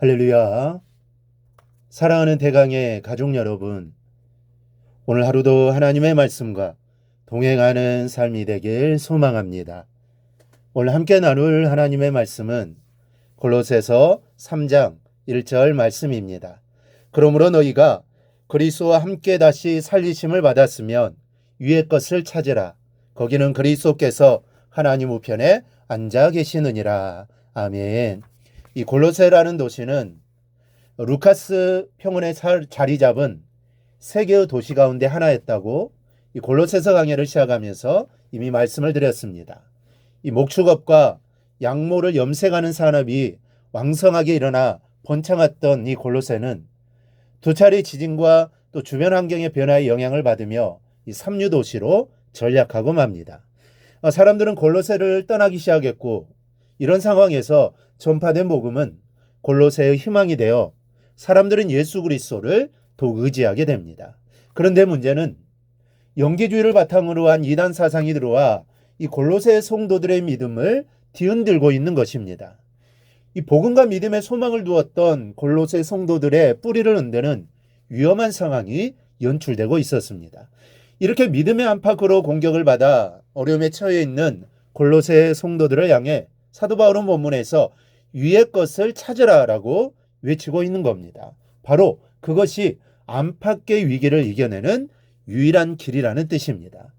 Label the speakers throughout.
Speaker 1: 할렐루야. 사랑하는 대강의 가족 여러분, 오늘 하루도 하나님의 말씀과 동행하는 삶이 되길 소망합니다. 오늘 함께 나눌 하나님의 말씀은 골로새서 3장 1절 말씀입니다. 그러므로 너희가 그리스도와 함께 다시 살리심을 받았으면 위의 것을 찾으라. 거기는 그리스도께서 하나님 우편에 앉아 계시느니라. 아멘. 이 골로새라는 도시는 루카스 평원에 자리 잡은 세 개의 도시 가운데 하나였다고 이 골로새서 강해를 시작하면서 이미 말씀을 드렸습니다. 이 목축업과 양모를 염색하는 산업이 왕성하게 일어나 번창했던 이 골로새는 두 차례 지진과 또 주변 환경의 변화에 영향을 받으며 이 삼류 도시로 전략하고 맙니다. 어, 사람들은 골로새를 떠나기 시작했고 이런 상황에서 전파된 복음은 골로새의 희망이 되어 사람들은 예수 그리스도를 더욱 의지하게 됩니다. 그런데 문제는 영계주의를 바탕으로 한 이단 사상이 들어와 이 골로새 성도들의 믿음을 뒤흔들고 있는 것입니다. 이 복음과 믿음에 소망을 두었던 골로새 성도들의 뿌리를 흔드는 위험한 상황이 연출되고 있었습니다. 이렇게 믿음의 안팎으로 공격을 받아 어려움에 처해 있는 골로새 성도들을 향해 사도 바울은 본문에서 위의 것을 찾으라라고 외치고 있는 겁니다. 바로 그것이 안팎의 위기를 이겨내는 유일한 길이라는 뜻입니다.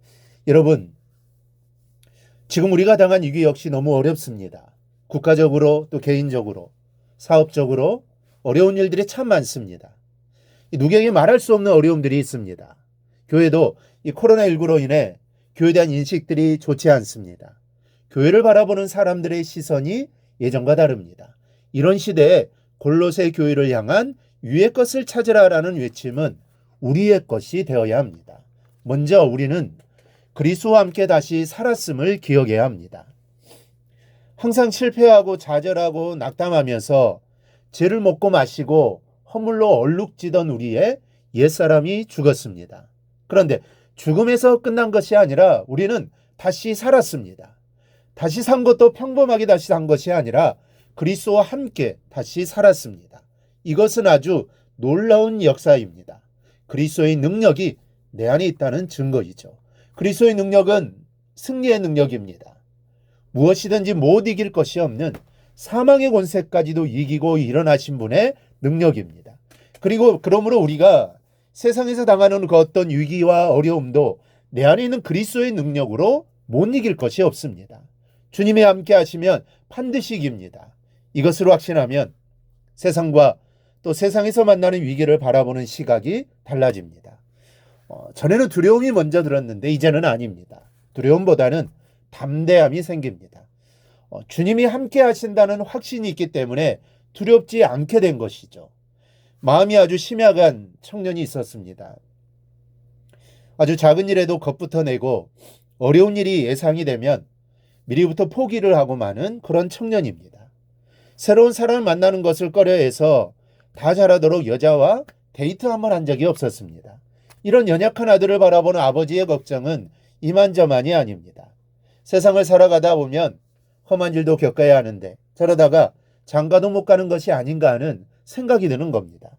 Speaker 1: 여러분, 지금 우리가 당한 위기 역시 너무 어렵습니다. 국가적으로 또 개인적으로 사업적으로 어려운 일들이 참 많습니다. 누구에게 말할 수 없는 어려움들이 있습니다. 교회도 이 코로나19로 인해 교회에 대한 인식들이 좋지 않습니다. 교회를 바라보는 사람들의 시선이 예전과 다릅니다. 이런 시대에 골로새 교회를 향한 위의 것을 찾으라라는 외침은 우리의 것이 되어야 합니다. 먼저 우리는 그리스도와 함께 다시 살았음을 기억해야 합니다. 항상 실패하고 좌절하고 낙담하면서 죄를 먹고 마시고 허물로 얼룩지던 우리의 옛사람이 죽었습니다. 그런데 죽음에서 끝난 것이 아니라 우리는 다시 살았습니다. 다시 산 것도 평범하게 다시 산 것이 아니라 그리스도와 함께 다시 살았습니다. 이것은 아주 놀라운 역사입니다. 그리스도의 능력이 내 안에 있다는 증거이죠. 그리스도의 능력은 승리의 능력입니다. 무엇이든지 못 이길 것이 없는 사망의 권세까지도 이기고 일어나신 분의 능력입니다. 그리고 그러므로 우리가 세상에서 당하는 그 어떤 위기와 어려움도 내 안에 있는 그리스도의 능력으로 못 이길 것이 없습니다. 주님이 함께 하시면 반드시 이깁니다. 이것으로 확신하면 세상과 또 세상에서 만나는 위기를 바라보는 시각이 달라집니다. 어, 전에는 두려움이 먼저 들었는데 이제는 아닙니다. 두려움보다는 담대함이 생깁니다. 어, 주님이 함께 하신다는 확신이 있기 때문에 두렵지 않게 된 것이죠. 마음이 아주 심약한 청년이 있었습니다. 아주 작은 일에도 겁부터 내고 어려운 일이 예상이 되면 미리부터 포기를 하고 마는 그런 청년입니다. 새로운 사람을 만나는 것을 꺼려해서 다 잘하도록 여자와 데이트 한 번 한 적이 없었습니다. 이런 연약한 아들을 바라보는 아버지의 걱정은 이만저만이 아닙니다. 세상을 살아가다 보면 험한 일도 겪어야 하는데 저러다가 장가도 못 가는 것이 아닌가 하는 생각이 드는 겁니다.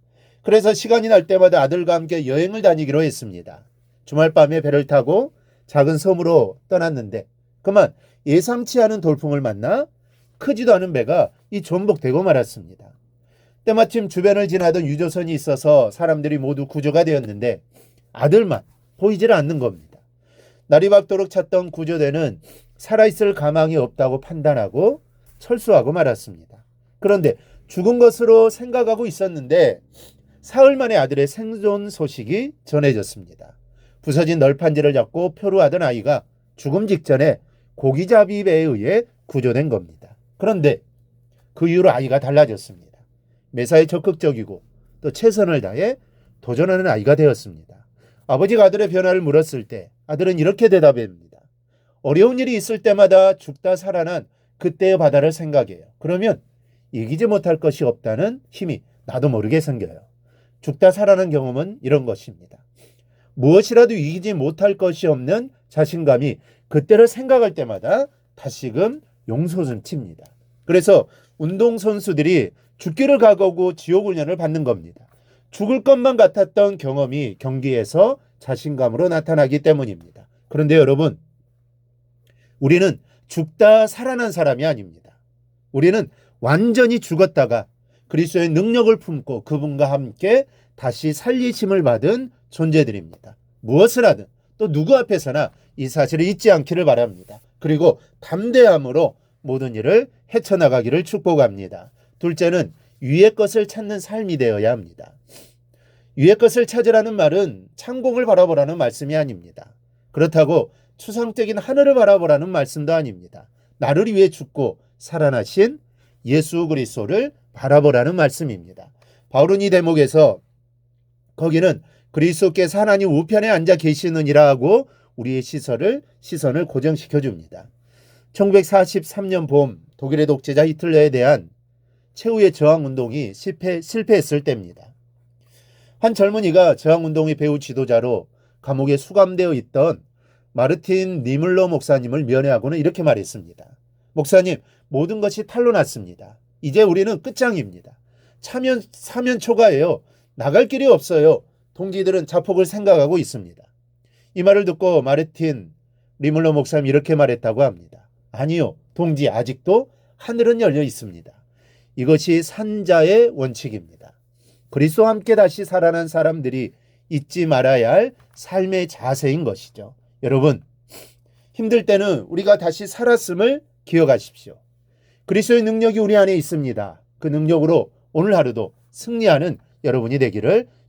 Speaker 1: 그래서 시간이 날 때마다 아들과 함께 여행을 다니기로 했습니다. 주말 밤에 배를 타고 작은 섬으로 떠났는데 그만 예상치 않은 돌풍을 만나 크지도 않은 배가 이 전복되고 말았습니다. 때마침 주변을 지나던 유조선이 있어서 사람들이 모두 구조가 되었는데 아들만 보이질 않는 겁니다. 날이 밝도록 찾던 구조대는 살아있을 가망이 없다고 판단하고 철수하고 말았습니다. 그런데 죽은 것으로 생각하고 있었는데 사흘 만에 아들의 생존 소식이 전해졌습니다. 부서진 널판지를 잡고 표류하던 아이가 죽음 직전에 고기잡이배에 의해 구조된 겁니다. 그런데 그 이후로 아이가 달라졌습니다. 매사에 적극적이고 또 최선을 다해 도전하는 아이가 되었습니다. 아버지가 아들의 변화를 물었을 때 아들은 이렇게 대답합니다. 어려운 일이 있을 때마다 죽다 살아난 그때의 바다를 생각해요. 그러면 이기지 못할 것이 없다는 힘이 나도 모르게 생겨요. 죽다 살아난 경험은 이런 것입니다. 무엇이라도 이기지 못할 것이 없는 자신감이 그때를 생각할 때마다 다시금 용솟음 칩니다. 그래서 운동선수들이 죽기를 각오하고 지옥 훈련을 받는 겁니다. 죽을 것만 같았던 경험이 경기에서 자신감으로 나타나기 때문입니다. 그런데 여러분, 우리는 죽다 살아난 사람이 아닙니다. 우리는 완전히 죽었다가 그리스도의 능력을 품고 그분과 함께 다시 살리심을 받은 존재들입니다. 무엇을 하든 또 누구 앞에서나 이 사실을 잊지 않기를 바랍니다. 그리고 담대함으로 모든 일을 헤쳐나가기를 축복합니다. 둘째는 위의 것을 찾는 삶이 되어야 합니다. 위의 것을 찾으라는 말은 창공을 바라보라는 말씀이 아닙니다. 그렇다고 추상적인 하늘을 바라보라는 말씀도 아닙니다. 나를 위해 죽고 살아나신 예수 그리스도를 바라보라는 말씀입니다. 바울은 이 대목에서 거기는 그리스도께서 하나님 우편에 앉아 계시느니라 하고 우리의 시선을 시선을 고정시켜 줍니다. 1943년 봄 독일의 독재자 히틀러에 대한 최후의 저항 운동이 실패, 실패했을 때입니다. 한 젊은이가 저항 운동의 배우 지도자로 감옥에 수감되어 있던 마르틴 니물러 목사님을 면회하고는 이렇게 말했습니다. 목사님, 모든 것이 탄로 났습니다. 이제 우리는 끝장입니다. 차면 사면 초과예요. 나갈 길이 없어요. 동지들은 자폭을 생각하고 있습니다. 이 말을 듣고 마르틴 리물러 목사님 이렇게 말했다고 합니다. 아니요, 동지 아직도 하늘은 열려 있습니다. 이것이 산자의 원칙입니다. 그리스도와 함께 다시 살아난 사람들이 잊지 말아야 할 삶의 자세인 것이죠. 여러분, 힘들 때는 우리가 다시 살았음을 기억하십시오. 그리스도의 능력이 우리 안에 있습니다. 그 능력으로 오늘 하루도 승리하는 여러분이 되기를